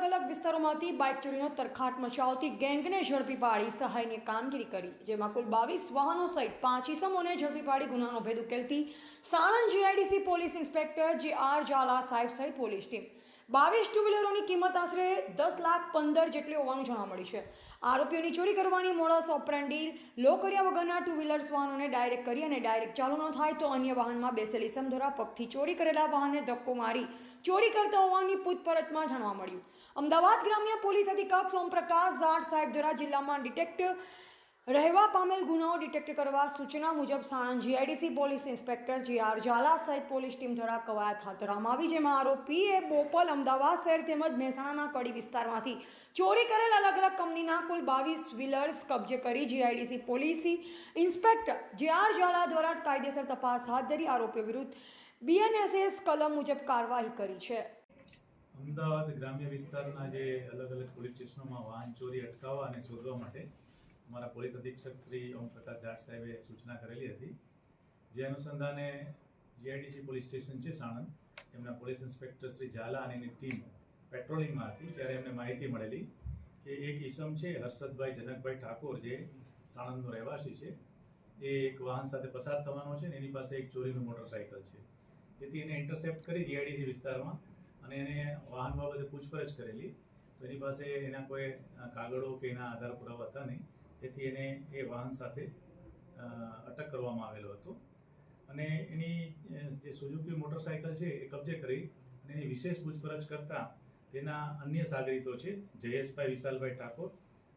અલગ અલગ વિસ્તારોમાંથી બાઇક ચોરીનો તરખાટ મચાવતી ગેંગને ઝડપી પાડી સહાયની કામગીરી કરી, જેમાં કુલ બાવીસ વાહનો સહિત પાંચ ઇસમોને ઝડપી પાડી ગુનાનો ભેદ ઉકેલતી Sanand GIDC police inspector J R Zala સાહેબ સહિત પોલીસ ટીમ. બાવીસ ટુ વ્હીલરોની કિંમત આશરે દસ લાખ પંદર જેટલી હોવાનું જાણવા મળ્યું છે. આરોપીઓની ચોરી કરવાની મોડસ ઓપરેન્ડી લો કર્યા વગરના ટુ વ્હીલર્સ વાહનોને ડાયરેક્ટ કરી અને ડાયરેક્ટ ચાલુ ન થાય તો અન્ય વાહનમાં બેસેલી ઇસમ દ્વારા પગથી ચોરી કરેલા વાહનને ધક્કો મારી ચોરી કરતા હોવાની પૂછપરછમાં જાણવા મળ્યું. અમદાવાદ ગ્રામ્ય પોલીસ અધિક્ષક સોમપ્રકાશ જાટ સાહેબ દ્વારા જિલ્લામાં ડિટેક્ટ રહેવા પામેલ ગુનાઓ ડિટેક્ટ કરવા સૂચના મુજબ Sanand GIDC police inspector G R Zala સહિત પોલીસ ટીમ દ્વારા કવાયત હાથ ધરવામાં આવી, જેમાં આરોપીએ બોપલ, અમદાવાદ શહેર તેમજ મહેસાણાના કડી વિસ્તારમાંથી ચોરી કરેલ અલગ અલગ કંપનીના કુલ બાવીસ વ્હીલર્સ કબજે કરી GIDC police inspector J R Zala દ્વારા કાયદેસર તપાસ હાથ ધરી આરોપીઓ વિરુદ્ધ બીએનએસએસ કલમ મુજબ કાર્યવાહી કરી છે. અમદાવાદ ગ્રામ્ય વિસ્તારના જે અલગ અલગ પોલીસ સ્ટેશનોમાં વાહન ચોરી, અટકાવવા અને શોધવા માટે અમારા પોલીસ અધિક્ષક શ્રી ઓમપ્રકાશ જાટ સાહેબે સૂચના કરેલી હતી. જે અનુસંધાને જીઆઈડીસી પોલીસ સ્ટેશન છે સાણંદ એમના પોલીસ ઇન્સ્પેક્ટર શ્રી ઝાલા અને એની ટીમ પેટ્રોલિંગમાં હતી, ત્યારે એમને માહિતી મળેલી કે એક ઈસમ છે, હર્ષદભાઈ જનકભાઈ ઠાકોર, જે સાણંદનો રહેવાસી છે, એ એક વાહન સાથે પસાર થવાનો છે ને એની પાસે એક ચોરીનું મોટરસાઇકલ છે. તેથી એને ઇન્ટરસેપ્ટ કરી જીઆઈડીસી વિસ્તારમાં અને એને વાહન બાબતે પૂછપરછ કરેલી. તો એની પાસે એના કોઈ કાગળો કે એના આધાર પુરાવા હતા નહીં. તેથી એને એ વાહન સાથે અટક કરવામાં આવેલો હતો. અને એની જે સુઝુકી મોટરસાયકલ છે એ કબજે કરી અને એની વિશેષ પૂછપરછ કરતા તેના અન્ય સાગરીતો છે, જયેશભાઈ વિશાલભાઈ ઠાકોર,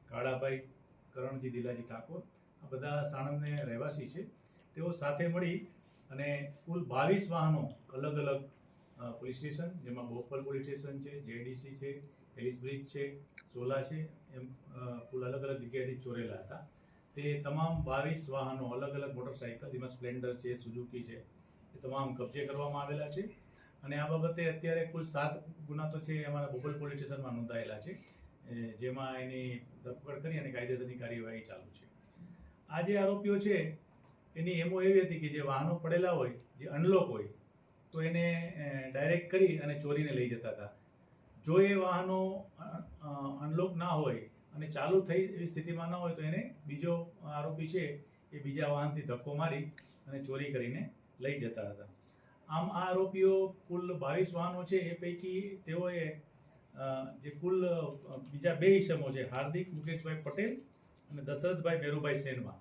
કાળાભાઈ કરણજી દિલાજી ઠાકોર, આ બધા સાણંદને રહેવાસી છે. તેઓ સાથે મળી અને કુલ બાવીસ વાહનો અલગ અલગ પોલીસ સ્ટેશન, જેમાં બોપલ પોલીસ સ્ટેશન છે જેડીસી છે એલિસ બ્રિજ છે, સોલા છે, એમ પુલ અલગ અલગ જગ્યાએથી ચોરેલા હતા. તે તમામ બાવીસ વાહનો, અલગ અલગ મોટરસાઇકલ, જેમાં સ્પ્લેન્ડર છે, સુઝુકી છે, એ તમામ કબજે કરવામાં આવેલા છે. અને આ બાબતે અત્યારે કુલ સાત ગુના તો છે, અમારા બોપલ પોલીસ સ્ટેશનમાં નોંધાયેલા છે. જેમાં એની ધરપકડ કરી અને કાયદેસરની કાર્યવાહી ચાલુ છે. આ જે આરોપીઓ છે, એની એમો એવી હતી કે જે વાહનો પડેલા હોય, જે અનલોક હોય, તો એને ડાયરેક્ટ કરી અને ચોરીને લઈ જતા હતા. જો એ વાહનો અનલોક ના હોય અને ચાલુ થઈ એવી સ્થિતિમાં ન હોય તો એને બીજો આરોપી છે એ બીજા વાહનથી ધક્કો મારી અને ચોરી કરીને લઈ જતા હતા. આમ આ આરોપીઓ કુલ બાવીસ વાહનો છે, એ પૈકી તેઓએ જે કુલ બીજા બે ઇસમો છે, હાર્દિક, મુકેશભાઈ પટેલ અને દશરથભાઈ ભેરુભાઈ સેનવા.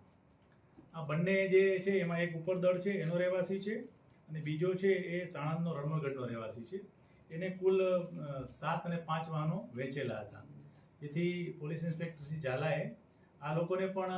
આ બંને જે છે, એમાં એક ઉપરદળ છે, એનો રહેવાસી છે અને બીજો છે એ સાણંદનો રણમગઢનો રહેવાસી છે. એને કુલ સાત અને પાંચ વાહનો વેચેલા હતા. જેથી પોલીસ ઇન્સ્પેક્ટર શ્રી ઝાલાએ આ લોકોને પણ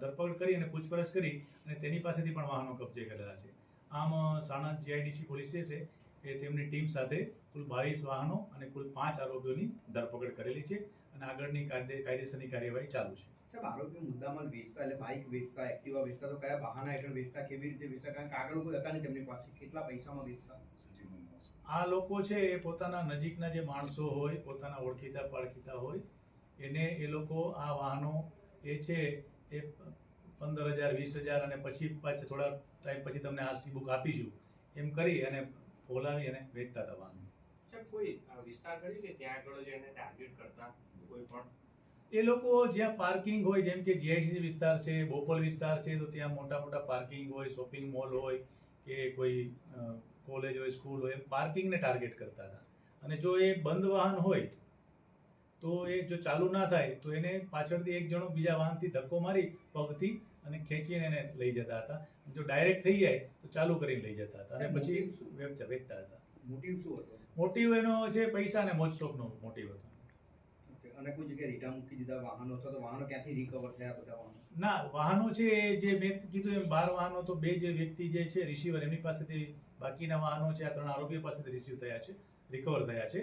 ધરપકડ કરી અને પૂછપરછ કરી અને તેની પાસેથી પણ વાહનો કબજે કરેલા છે. આમ, સાણંદ જીઆઈડીસી પોલીસ છે એ તેમની ટીમ સાથે કુલ બાવીસ વાહનો અને કુલ પાંચ આરોપીઓની ધરપકડ કરેલી છે અને આગળની કાયદે, કાયદેસરની કાર્યવાહી ચાલુ છે. સાહેબ આરોપી મુદ્દામાલ વેચતા એટલે બાઇક વેચતા, એક્ટિવા વેચતા, તો કયા બહાના હેઠળ વેચતા, કેવી રીતે વેચતા? કારણ કે આગળ કોઈ હતા નહીં તેમની પાસે. કેટલા પૈસામાં વેચતા? આ લોકો છે એ પોતાના નજીકના જે માણસો હોય પોતાના ઓળખીતા પાળખીતા હોય એને એ લોકો આ વાહનો એ છે એ પંદર હજાર વીસ હજાર અને પછી પાછા થોડા ટાઈમ પછી તમને આરસી બુક આપીશું. એમ કરી અને ફોલાવી અને વેચતા હતા વાહનો. કોઈ વિસ્તાર કરી કે ત્યાં આગળ જેને ટાર્ગેટ કરતા કોઈ પણ? એ લોકો જ્યાં પાર્કિંગ હોય જેમ કે જીઆઈડીસી વિસ્તાર છે બોપલ વિસ્તાર છે તો ત્યાં મોટા મોટા પાર્કિંગ હોય શોપિંગ મોલ હોય કે કોઈ કોલેજ હોય સ્કૂલ હોય પાર્કિંગને ટાર્ગેટ કરતા હતા. અને જો એ બંધ વાહન હોય તો એ જો ચાલુ ના થાય તો એને પાછળથી એક જણો બીજા વાહનથી ધક્કો મારી પગથી અને ખેંચીને એને લઈ જતા હતા. જો ડાયરેક્ટ થઈ જાય તો ચાલુ કરીને લઈ જતા હતા. અને પછી વેચતા હતા. મોટિવ શું હતો? મોટિવ એનો છે પૈસા અને મોજશોખનો મોટિવ હતો. અને કોઈ જગ્યાએ રીટા મૂકી દીધા વાહનો અથવા તો વાહનો ક્યાંથી રિકવર થયા બધા વાહનો? ના વાહનો છે જે મેં કીધું એમ બાર વાહનો તો બે જે વ્યક્તિ જે છે રિસીવર એમની પાસેથી બાકીના વાહનો છે આ ત્રણ આરોપીઓ પાસેથી રિસીવ થયા છે રિકવર થયા છે.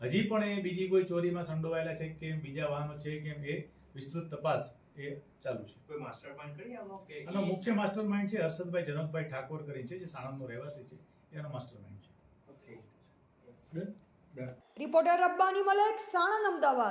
હજી પણ એ બીજી કોઈ ચોરીમાં સંડોવાયેલા છે કે બીજા વાહનો છે કેમ એ વિસ્તૃત તપાસ એ ચાલુ છે. કોઈ માસ્ટર માઇન્ડ કરી આનો કે મુખ્ય માસ્ટર માઇન્ડ છે હર્ષદભાઈ જનકભાઈ ઠાકોર કરીને છે જે સાણંદનો રહેવાસી છે એનો માસ્ટર માઇન્ડ છે okay done reporter Rabbani Malek Sanand Ahmedabad.